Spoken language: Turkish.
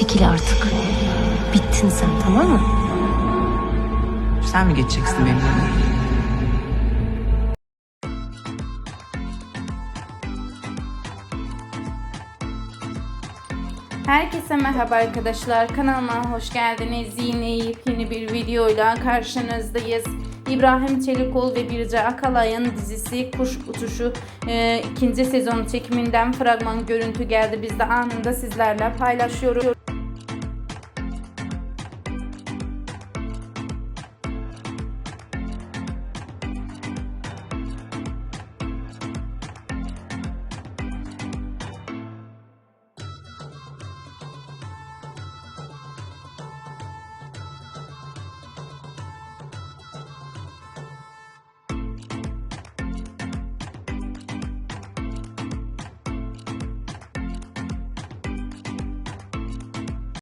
Çekil artık. Bittin sen tamam mı? Sen mi geçeceksin benimle? Herkese merhaba arkadaşlar. Kanalıma hoş geldiniz. Yine yepyeni bir videoyla karşınızdayız. İbrahim Çelikol ve Birce Akalay'ın dizisi Kuş Uçuşu e, ikinci sezon çekiminden fragman görüntü geldi. Biz de anında sizlerle paylaşıyoruz.